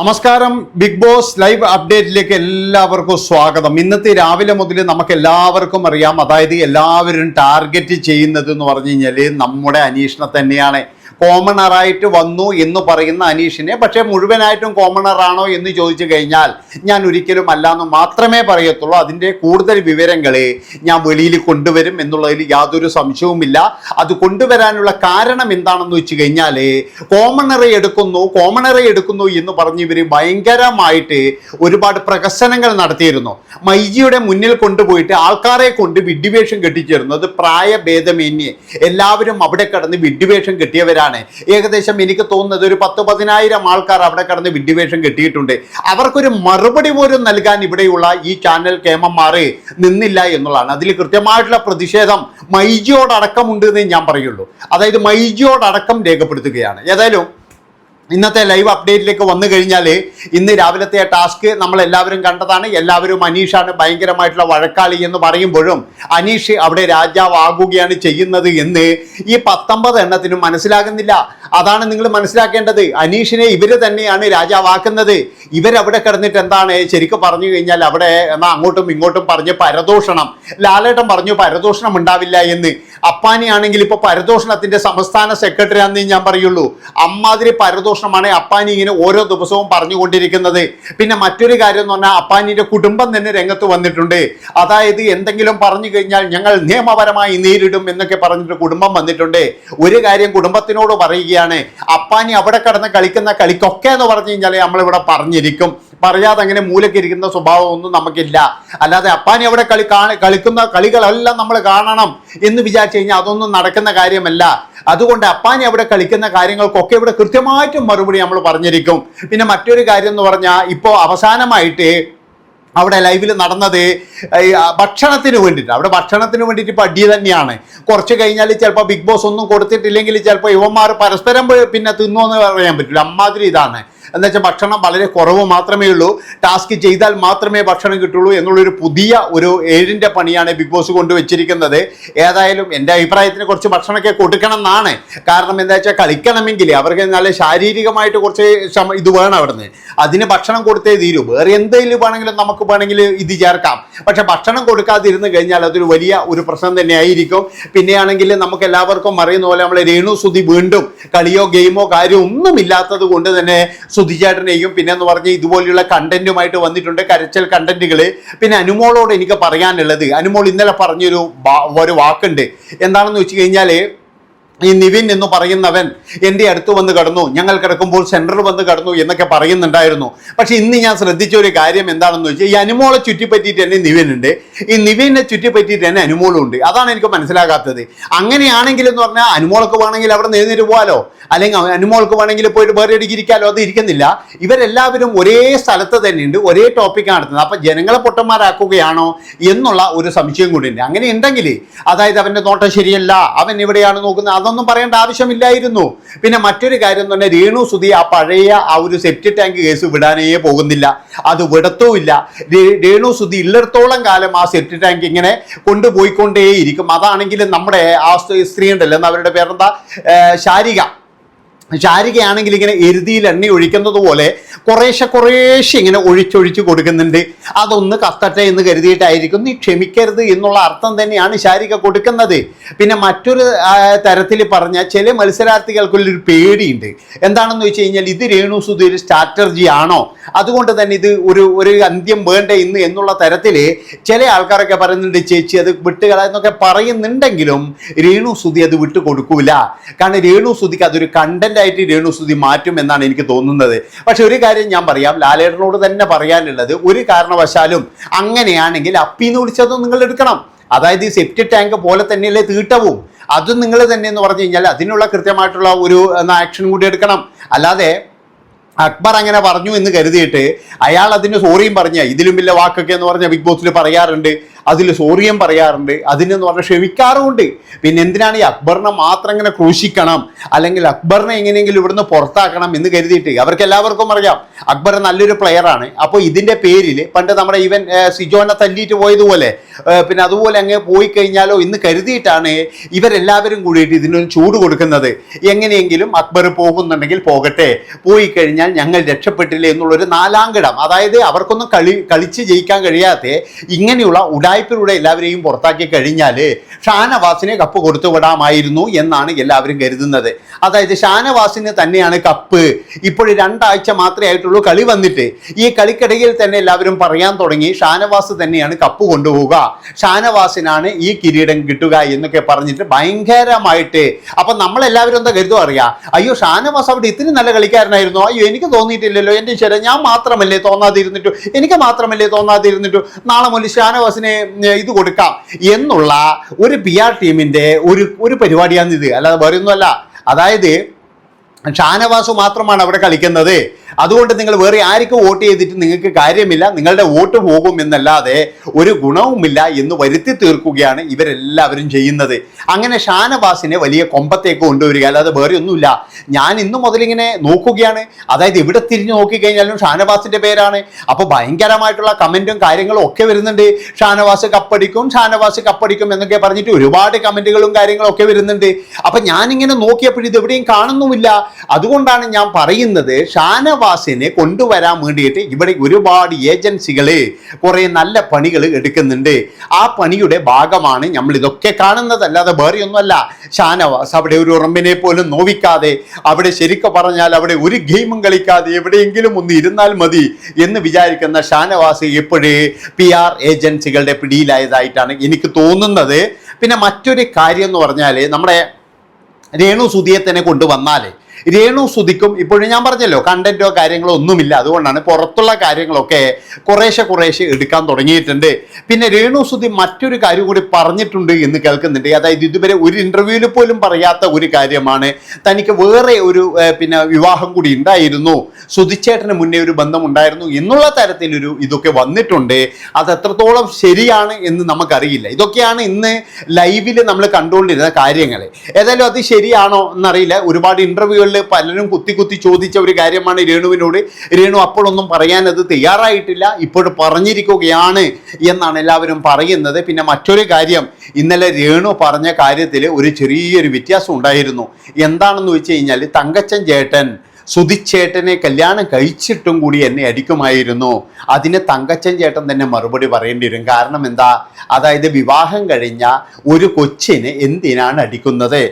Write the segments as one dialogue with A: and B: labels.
A: നമസ്കാരം big boss live അപ്ഡേറ്റിലേക്ക് എല്ലാവർക്കും സ്വാഗതം. ഇന്നത്തെ രാവിലെ മുതൽ നമുക്ക് എല്ലാവർക്കും അറിയാം അതായത് എല്ലാവരും ടാർഗറ്റ് ചെയ്യുന്നത് എന്ന് പറഞ്ഞു കഴിഞ്ഞാൽ നമ്മുടെ അന്വേഷണം തന്നെയാണ്. കോമണറായിട്ട് വന്നു എന്ന് പറയുന്ന അനീഷിനെ. പക്ഷേ മുഴുവനായിട്ടും കോമണറാണോ എന്ന് ചോദിച്ചു കഴിഞ്ഞാൽ ഞാൻ ഒരിക്കലും അല്ല എന്ന് മാത്രമേ പറയത്തുള്ളൂ. അതിന്റെ കൂടുതൽ വിവരങ്ങൾ ഞാൻ വെളിയിൽ കൊണ്ടുവരും എന്നുള്ളതിൽ യാതൊരു സംശയവുമില്ല. അത് കൊണ്ടുവരാനുള്ള കാരണം എന്താണെന്ന് വെച്ച് കഴിഞ്ഞാൽ കോമണറെ എടുക്കുന്നു കോമണറെ എടുക്കുന്നു എന്ന് പറഞ്ഞ് ഇവർ ഭയങ്കരമായിട്ട് ഒരുപാട് പ്രകസനങ്ങൾ നടത്തിയിരുന്നു. മൈജിയുടെ മുന്നിൽ കൊണ്ടുപോയിട്ട് ആൾക്കാരെ കൊണ്ട് വിഡ്ഢിവേഷം അത് പ്രായഭേദമന്യേ. എല്ലാവരും അവിടെ കടന്ന് വിഡ്ഢിവേഷം കെട്ടിയവരാണ്. ഏകദേശം എനിക്ക് തോന്നുന്നത് ഒരു പത്ത് പതിനായിരം ആൾക്കാർ അവിടെ കടന്ന് വിഡിവേഷൻ കെട്ടിയിട്ടുണ്ട്. അവർക്കൊരു മറുപടി പോലും നൽകാൻ ഇവിടെയുള്ള ഈ ചാനൽ കേമന്മാർ നിന്നില്ല എന്നുള്ളതാണ്. അതിൽ കൃത്യമായിട്ടുള്ള പ്രതിഷേധം മൈജിയോടക്കമുണ്ട് എന്ന് ഞാൻ പറയുള്ളൂ. അതായത് മൈജിയോടക്കം രേഖപ്പെടുത്തുകയാണ്. ഏതായാലും ഇന്നത്തെ ലൈവ് അപ്ഡേറ്റിലേക്ക് വന്നു കഴിഞ്ഞാൽ ഇന്ന് രാവിലത്തെ ടാസ്ക് നമ്മൾ എല്ലാവരും കണ്ടതാണ്. എല്ലാവരും അനീഷാണ് ഭയങ്കരമായിട്ടുള്ള വഴക്കാളി എന്ന് പറയുമ്പോഴും അനീഷ് അവിടെ രാജാവാകുകയാണ് ചെയ്യുന്നത് എന്ന് ഈ പത്തൊമ്പത് എണ്ണത്തിനും മനസ്സിലാകുന്നില്ല. അതാണ് നിങ്ങൾ മനസ്സിലാക്കേണ്ടത്. അനീഷിനെ ഇവർ തന്നെയാണ് രാജാവാക്കുന്നത്. ഇവരവിടെ കിടന്നിട്ട് എന്താണ്? ശരിക്കും പറഞ്ഞു കഴിഞ്ഞാൽ അവിടെ എന്നാ അങ്ങോട്ടും ഇങ്ങോട്ടും പറഞ്ഞ് പരദൂഷണം. ലാലേട്ടൻ പറഞ്ഞു പരദൂഷണം ഉണ്ടാവില്ല എന്ന്. അപ്പാനിയാണെങ്കിൽ ഇപ്പോൾ പരദൂഷണത്തിന്റെ സംസ്ഥാന സെക്രട്ടറി ആണെന്ന് ഞാൻ പറയുള്ളൂ. അമ്മാതിരി പരദൂഷണമാണ് അപ്പാനി ഇങ്ങനെ ഓരോ ദിവസവും പറഞ്ഞുകൊണ്ടിരിക്കുന്നത്. പിന്നെ മറ്റൊരു കാര്യം എന്ന് പറഞ്ഞാൽ അപ്പാനിയുടെ കുടുംബം തന്നെ രംഗത്ത് വന്നിട്ടുണ്ട്. അതായത് എന്തെങ്കിലും പറഞ്ഞു കഴിഞ്ഞാൽ ഞങ്ങൾ നിയമപരമായി നേരിടും എന്നൊക്കെ പറഞ്ഞിട്ട് കുടുംബം വന്നിട്ടുണ്ട്. ഒരു കാര്യം കുടുംബത്തിനോട് പറയുകയാണ് അപ്പാനി അവിടെ കിടന്ന് കളിക്കുന്ന കളിക്കൊക്കെ എന്ന് പറഞ്ഞു കഴിഞ്ഞാൽ നമ്മളിവിടെ പറഞ്ഞിരിക്കും. പറയാതെ അങ്ങനെ മൂലക്കിരിക്കുന്ന സ്വഭാവമൊന്നും നമുക്കില്ല. അല്ലാതെ അപ്പാനി അവിടെ കളി കളിക്കുന്ന കളികളെല്ലാം നമ്മൾ കാണണം എന്ന് വിചാരിച്ചു കഴിഞ്ഞാൽ അതൊന്നും നടക്കുന്ന കാര്യമല്ല. അതുകൊണ്ട് അപ്പാനി അവിടെ കളിക്കുന്ന കാര്യങ്ങൾക്കൊക്കെ ഇവിടെ കൃത്യമായിട്ടും മറുപടി നമ്മൾ പറഞ്ഞിരിക്കും. പിന്നെ മറ്റൊരു കാര്യം എന്ന് പറഞ്ഞാൽ ഇപ്പോൾ അവസാനമായിട്ട് അവിടെ ലൈവിൽ നടന്നത് ഭക്ഷണത്തിന് വേണ്ടിയിട്ട്. അവിടെ ഭക്ഷണത്തിന് വേണ്ടിയിട്ട് ഇപ്പം അടി തന്നെയാണ്. കുറച്ച് കഴിഞ്ഞാൽ ചിലപ്പോൾ ബിഗ് ബോസ് ഒന്നും കൊടുത്തിട്ടില്ലെങ്കിൽ ചിലപ്പോൾ യുവന്മാർ പരസ്പരം പിന്നെ തിന്നോന്ന് പറയാൻ പറ്റില്ല. അമ്മാതിരി ഇതാണ്. എന്ന് വെച്ചാൽ ഭക്ഷണം വളരെ കുറവ് മാത്രമേ ഉള്ളൂ. ടാസ്ക് ചെയ്താൽ മാത്രമേ ഭക്ഷണം കിട്ടുള്ളൂ എന്നുള്ളൊരു പുതിയ ഒരു ഏഴിന്റെ പണിയാണ് ബിഗ് ബോസ് കൊണ്ടുവച്ചിരിക്കുന്നത് ഏതായാലും എന്റെ അഭിപ്രായത്തിന് കുറച്ച് ഭക്ഷണമൊക്കെ കൊടുക്കണം എന്നാണ്. കാരണം എന്താ വെച്ചാൽ കളിക്കണമെങ്കിൽ അവർക്ക് നല്ല ശാരീരികമായിട്ട് കുറച്ച് ഇത് വേണം അവിടുന്ന്. അതിന് ഭക്ഷണം കൊടുത്തേ തീരൂ. വേറെ എന്തെങ്കിലും വേണമെങ്കിലും നമുക്ക് വേണമെങ്കിൽ ഇത് ചേർക്കാം. പക്ഷെ ഭക്ഷണം കൊടുക്കാതിരുന്ന് കഴിഞ്ഞാൽ അതൊരു വലിയ ഒരു പ്രശ്നം തന്നെയായിരിക്കും. പിന്നെയാണെങ്കിൽ നമുക്ക് എല്ലാവർക്കും അറിയുന്ന പോലെ നമ്മൾ രേണു സുധി വീണ്ടും കളിയോ ഗെയിമോ കാര്യമോ ഒന്നും ഇല്ലാത്തത് കൊണ്ട് തന്നെ സുധിചേട്ടനെയും പിന്നെ എന്ന് പറഞ്ഞ് ഇതുപോലെയുള്ള കണ്ടന്റുമായിട്ട് വന്നിട്ടുണ്ട് കരച്ചൽ കണ്ടന്റുകൾ പിന്നെ അനുമോളോട് എനിക്ക് പറയാനുള്ളത്. അനുമോൾ ഇന്നലെ പറഞ്ഞൊരു ഒരു വാക്കുണ്ട്. എന്താണെന്ന് വെച്ച് കഴിഞ്ഞാൽ ഈ നിവിൻ എന്ന് പറയുന്നവൻ എന്റെ അടുത്ത് വന്ന് കടന്നു. ഞങ്ങൾ കിടക്കുമ്പോൾ സെന്റർ വന്ന് കടന്നു എന്നൊക്കെ പറയുന്നുണ്ടായിരുന്നു. പക്ഷെ ഇന്ന് ഞാൻ ശ്രദ്ധിച്ച ഒരു കാര്യം എന്താണെന്ന് വെച്ചാൽ ഈ അനുമോളെ ചുറ്റിപ്പറ്റിയിട്ട് തന്നെ നിവിനുണ്ട്. ഈ നിവിനെ ചുറ്റിപ്പറ്റിയിട്ട് തന്നെ അനുമോളും ഉണ്ട്. അതാണ് എനിക്ക് മനസ്സിലാകാത്തത്. അങ്ങനെയാണെങ്കിൽ എന്ന് പറഞ്ഞാൽ അനുമോൾക്ക് വേണമെങ്കിൽ അവിടെ നേരിട്ട് പോകാലോ അല്ലെങ്കിൽ അനുമോൾക്ക് വേണമെങ്കിൽ പോയിട്ട് വേറെ ഇടയ്ക്ക് ഇരിക്കാലോ? അത് ഇരിക്കുന്നില്ല. ഇവരെല്ലാവരും ഒരേ സ്ഥലത്ത് തന്നെയുണ്ട്. ഒരേ ടോപ്പിക്കാണ് നടത്തുന്നത്. അപ്പം ജനങ്ങളെ പൊട്ടന്മാരാക്കുകയാണോ എന്നുള്ള ഒരു സംശയം കൂടിയുണ്ട്. അങ്ങനെ ഉണ്ടെങ്കിൽ അതായത് അവന്റെ നോട്ടം ശരിയല്ല. അവൻ ഇവിടെയാണ് നോക്കുന്നത്? പറയേണ്ട ആവശ്യമില്ലായിരുന്നു. പിന്നെ മറ്റൊരു കാര്യം പറഞ്ഞാൽ രേണു സുധി ആ പഴയ ആ ഒരു സെപ്റ്റി ടാങ്ക് കേസ് വിടാനേ പോകുന്നില്ല. അത് വിടത്തുമില്ല. രേണു സുധി ഉള്ളിടത്തോളം കാലം ആ സെപ്റ്റി ടാങ്ക് ഇങ്ങനെ കൊണ്ടുപോയിക്കൊണ്ടേയിരിക്കും. അതാണെങ്കിലും നമ്മുടെ ആ സ്ത്രീ ഉണ്ടല്ലോ അവരുടെ പേരെന്താ? ശാരിക. ശാരികയാണെങ്കിൽ ഇങ്ങനെ എരുതിയിൽ എണ്ണ ഒഴിക്കുന്നത് പോലെ കുറേശ്ശെ കുറേശ്ശെ ഇങ്ങനെ ഒഴിച്ചൊഴിച്ച് കൊടുക്കുന്നുണ്ട്. അതൊന്ന് കത്തട്ടെ എന്ന് കരുതിയിട്ടായിരിക്കും നീ ക്ഷമിക്കരുത് എന്നുള്ള അർത്ഥം തന്നെയാണ് ശാരിക കൊടുക്കുന്നത്. പിന്നെ മറ്റൊരു തരത്തിൽ പറഞ്ഞാൽ ചില മത്സരാർത്ഥികൾക്കുള്ളൊരു പേടിയുണ്ട്. എന്താണെന്ന് വെച്ച് കഴിഞ്ഞാൽ ഇത് രേണു സുധീർ ഒരു സ്ട്രാറ്റജി ആണോ? അതുകൊണ്ട് തന്നെ ഇത് ഒരു ഒരു അന്ത്യം വേണ്ട ഇന്ന് എന്നുള്ള തരത്തിൽ ചില ആൾക്കാരൊക്കെ പറയുന്നുണ്ട് ചേച്ചി അത് വിട്ടുകള എന്നൊക്കെ പറയുന്നുണ്ടെങ്കിലും രേണു സുധി അത് വിട്ടു കൊടുക്കൂല. കാരണം രേണു സുധിക്ക് അതൊരു കണ്ടന്റ് ആയിട്ട് രേണു സുധി മാറ്റും എന്നാണ് എനിക്ക് തോന്നുന്നത്. പക്ഷെ ഒരു കാര്യം ഞാൻ പറയാം. ലാലേട്ടനോട് തന്നെ പറയാനുള്ളത് ഒരു കാരണവശാലും അങ്ങനെയാണെങ്കിൽ അപ്പീന്ന് വിളിച്ചതും നിങ്ങൾ എടുക്കണം. അതായത് ഈ സെപ്റ്റി ടാങ്ക് പോലെ തന്നെയല്ലേ തീട്ടവും. അതും നിങ്ങൾ തന്നെ എന്ന് പറഞ്ഞു കഴിഞ്ഞാൽ അതിനുള്ള കൃത്യമായിട്ടുള്ള ഒരു ആക്ഷൻ കൂടി എടുക്കണം. അല്ലാതെ അക്ബർ അങ്ങനെ പറഞ്ഞു എന്ന് കരുതിയിട്ട് അയാൾ അതിന് സോറിയും പറഞ്ഞ ഇതിലും വലിയ വാക്കൊക്കെ എന്ന് പറഞ്ഞ ബിഗ് ബോസിൽ പറയാറുണ്ട്. അതിൽ സോറിയം പറയാറുണ്ട്. അതിനെന്ന് പറഞ്ഞാൽ ക്ഷമിക്കാറുമുണ്ട്. പിന്നെ എന്തിനാണ് ഈ അക്ബറിനെ മാത്രം ഇങ്ങനെ ക്രൂശിക്കണം? അല്ലെങ്കിൽ അക്ബറിനെ എങ്ങനെയെങ്കിലും ഇവിടുന്ന് പുറത്താക്കണം എന്ന് കരുതിയിട്ട്. അവർക്ക് എല്ലാവർക്കും അറിയാം. അക്ബർ നല്ലൊരു പ്ലെയറാണ് അപ്പോൾ ഇതിന്റെ പേരിൽ പണ്ട് നമ്മുടെ ഇവൻ സിജോനെ തല്ലിയിട്ട് പോയതുപോലെ പിന്നെ അതുപോലെ അങ്ങ് പോയി കഴിഞ്ഞാലോ ഇന്ന് കരുതിയിട്ടാണ് ഇവരെല്ലാവരും കൂടിയിട്ട് ഇതിനൊരു ചൂട് കൊടുക്കുന്നത്. എങ്ങനെയെങ്കിലും അക്ബർ പോകുന്നുണ്ടെങ്കിൽ പോകട്ടെ. പോയി കഴിഞ്ഞാൽ ഞങ്ങൾ രക്ഷപ്പെട്ടില്ല എന്നുള്ളൊരു നാലാംകിടം അതായത് അവർക്കൊന്നും കളി കളിച്ച് ജയിക്കാൻ കഴിയാത്ത ഇങ്ങനെയുള്ള ഉടായ്പിലൂടെ എല്ലാവരെയും പുറത്താക്കി കഴിഞ്ഞാൽ ഷാനവാസിനെ കപ്പ് കൊടുത്തു വിടാമായിരുന്നു എന്നാണ് എല്ലാവരും കരുതുന്നത്. അതായത് ഷാനവാസിന് തന്നെയാണ് കപ്പ്. ഇപ്പോൾ രണ്ടാഴ്ച മാത്രമേ ആയിട്ടുള്ളൂ കളി വന്നിട്ട് ഈ കളിക്കിടയിൽ തന്നെ എല്ലാവരും പറയാൻ തുടങ്ങി. ഷാനവാസ് തന്നെയാണ് കപ്പ് കൊണ്ടുപോവുക. ഷാനവാസിനാണ് ഈ കിരീടം കിട്ടുക എന്നൊക്കെ പറഞ്ഞിട്ട് ഭയങ്കരമായിട്ട്. അപ്പൊ നമ്മളെല്ലാവരും എന്താ കരുതും അറിയാം? അയ്യോ ഷാനവാസ് അവിടെ ഇത്തിരി നല്ല കളിക്കാരനായിരുന്നു. അയ്യോ എനിക്ക് തോന്നിയിട്ടില്ലല്ലോ എന്റെ ശരി ഞാൻ മാത്രമല്ലേ തോന്നാതിരുന്നിട്ടു? എനിക്ക് മാത്രമല്ലേ തോന്നാതിരുന്നിട്ടു? നാളെ മുതൽ ഷാനവാസിനെ ഇത് കൊടുക്കാം എന്നുള്ള ഒരു പി ആർ ടീമിന്റെ ഒരു ഒരു പരിപാടിയാണ് ഇത്. അല്ലാതെ വേറെ ഒന്നുമല്ല അതായത് ഷാനവാസ് മാത്രമാണ് അവിടെ കളിക്കുന്നത്. അതുകൊണ്ട് നിങ്ങൾ വേറെ ആർക്കും വോട്ട് ചെയ്തിട്ട് നിങ്ങൾക്ക് കാര്യമില്ല. നിങ്ങളുടെ വോട്ട് പോകും എന്നല്ലാതെ ഒരു ഗുണവുമില്ല എന്ന് വരുത്തി തീർക്കുകയാണ് ഇവരെല്ലാവരും ചെയ്യുന്നത്. അങ്ങനെ ഷാനവാസിനെ വലിയ കൊമ്പത്തേക്ക് കൊണ്ടുവരിക അല്ലാതെ വേറെ ഒന്നുമില്ല. ഞാൻ ഇന്നു മുതലിങ്ങനെ നോക്കുകയാണ്. അതായത് ഇവിടെ തിരിഞ്ഞു നോക്കിക്കഴിഞ്ഞാലും ഷാനവാസിന്റെ പേരാണ്. അപ്പോൾ ഭയങ്കരമായിട്ടുള്ള കമന്റും കാര്യങ്ങളും ഒക്കെ വരുന്നുണ്ട്. ഷാനവാസ് കപ്പടിക്കും ഷാനവാസ് കപ്പടിക്കും എന്നൊക്കെ പറഞ്ഞിട്ട് ഒരുപാട് കമന്റുകളും കാര്യങ്ങളും ഒക്കെ വരുന്നുണ്ട്. അപ്പൊ ഞാനിങ്ങനെ നോക്കിയപ്പോൾ ഇത് എവിടെയും കാണുന്നുമില്ല. അതുകൊണ്ടാണ് ഞാൻ പറയുന്നത് ഷാനവാസിനെ കൊണ്ടുവരാൻ വേണ്ടിയിട്ട് ഇവിടെ ഒരുപാട് ഏജൻസികൾ കുറേ നല്ല പണികൾ എടുക്കുന്നുണ്ട്. ആ പണിയുടെ ഭാഗമാണ് നമ്മൾ ഇതൊക്കെ കാണുന്നത്. അല്ലാതെ വേറെ ഒന്നുമല്ല. ഷാനവാസ് അവിടെ ഒരു ഉറമ്പിനെ പോലും നോവിക്കാതെ അവിടെ ശരിക്കും പറഞ്ഞാൽ അവിടെ ഒരു ഗെയിമും കളിക്കാതെ എവിടെയെങ്കിലും ഒന്ന് ഇരുന്നാൽ മതി എന്ന് വിചാരിക്കുന്ന ഷാനവാസ് എപ്പോഴേ പി ആർ ഏജൻസികളുടെ പിടിയിലായതായിട്ടാണ് എനിക്ക് തോന്നുന്നത്. പിന്നെ മറ്റൊരു കാര്യം എന്ന് പറഞ്ഞാൽ നമ്മുടെ രേണു സുധിയെ തന്നെ കൊണ്ടുവന്നാൽ രേണു സുധിക്കും ഇപ്പോഴും ഞാൻ പറഞ്ഞല്ലോ കണ്ടന്റോ കാര്യങ്ങളോ ഒന്നുമില്ല. അതുകൊണ്ടാണ് പുറത്തുള്ള കാര്യങ്ങളൊക്കെ കുറേശ്ശെ കുറേശ്ശെ എടുക്കാൻ തുടങ്ങിയിട്ടുണ്ട്. പിന്നെ രേണു സുധി മറ്റൊരു കാര്യം കൂടി പറഞ്ഞിട്ടുണ്ട് എന്ന് കേൾക്കുന്നുണ്ട്. അതായത് ഇതുവരെ ഒരു ഇന്റർവ്യൂവിൽ പോലും പറയാത്ത ഒരു കാര്യമാണ്. തനിക്ക് വേറെ ഒരു പിന്നെ വിവാഹം കൂടി ഉണ്ടായിരുന്നു. സുധിച്ചേട്ടന് മുന്നേ ഒരു ബന്ധം ഉണ്ടായിരുന്നു എന്നുള്ള തരത്തിലൊരു ഇതൊക്കെ വന്നിട്ടുണ്ട്. അത് എത്രത്തോളം ശരിയാണ് എന്ന് നമുക്കറിയില്ല. ഇതൊക്കെയാണ് ഇന്ന് ലൈവിൽ നമ്മൾ കണ്ടുകൊണ്ടിരുന്ന കാര്യങ്ങൾ ഏതായാലും അത് ശരിയാണോ എന്നറിയില്ല. ഒരുപാട് ഇന്റർവ്യൂകളിൽ പലരും കുത്തി കുത്തി ചോദിച്ച ഒരു കാര്യമാണ് രേണുവിനോട്. രേണു അപ്പോഴൊന്നും പറയാൻ അത് തയ്യാറായിട്ടില്ല. ഇപ്പോൾ പറഞ്ഞിരിക്കുകയാണ് എന്നാണ് എല്ലാവരും പറയുന്നത്. പിന്നെ മറ്റൊരു കാര്യം ഇന്നലെ രേണു പറഞ്ഞ കാര്യത്തിൽ ഒരു ചെറിയൊരു വ്യത്യാസം ഉണ്ടായിരുന്നു. എന്താണെന്ന് വെച്ച് കഴിഞ്ഞാൽ തങ്കച്ചൻ ചേട്ടൻ സുധിച്ചേട്ടനെ കല്യാണം കഴിച്ചിട്ടും കൂടി എന്നെ അടിക്കുമായിരുന്നു. അതിന് തങ്കച്ചൻ ചേട്ടൻ തന്നെ മറുപടി പറയേണ്ടി വരും. കാരണം എന്താ? അതായത് വിവാഹം കഴിഞ്ഞ ഒരു കൊച്ചിനെ എന്തിനാണ് അടിക്കുന്നത്?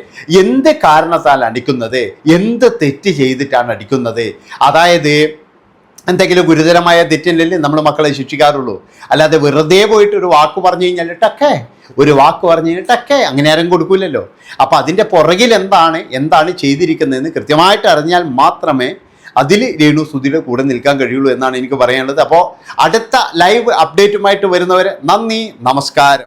A: എന്ത് കാരണത്താൽ അടിക്കുന്നത്? എന്ത് തെറ്റ് ചെയ്തിട്ടാണ് അടിക്കുന്നത്? അതായത് എന്തെങ്കിലും ഗുരുതരമായ തെറ്റില്ലെങ്കിൽ നമ്മൾ മക്കളെ ശിക്ഷിക്കാറുള്ളൂ. അല്ലാതെ വെറുതെ പോയിട്ട് ഒരു വാക്ക് പറഞ്ഞു കഴിഞ്ഞാൽ ടക്കേ ഒരു വാക്ക് പറഞ്ഞു കഴിഞ്ഞാൽ ടക്കേ അങ്ങനെ ആരും കൊടുക്കൂലല്ലോ. അപ്പോൾ അതിന്റെ പുറകിൽ എന്താണ് എന്താണ് ചെയ്തിരിക്കുന്നതെന്ന് കൃത്യമായിട്ട് അറിഞ്ഞാൽ മാത്രമേ അതിൽ രേണു സുധിയുടെ കൂടെ നിൽക്കാൻ കഴിയുള്ളൂ എന്നാണ് എനിക്ക് പറയാനുള്ളത്. അപ്പോൾ അടുത്ത ലൈവ് അപ്ഡേറ്റുമായിട്ട് വരുന്നവരെ നന്ദി നമസ്കാരം.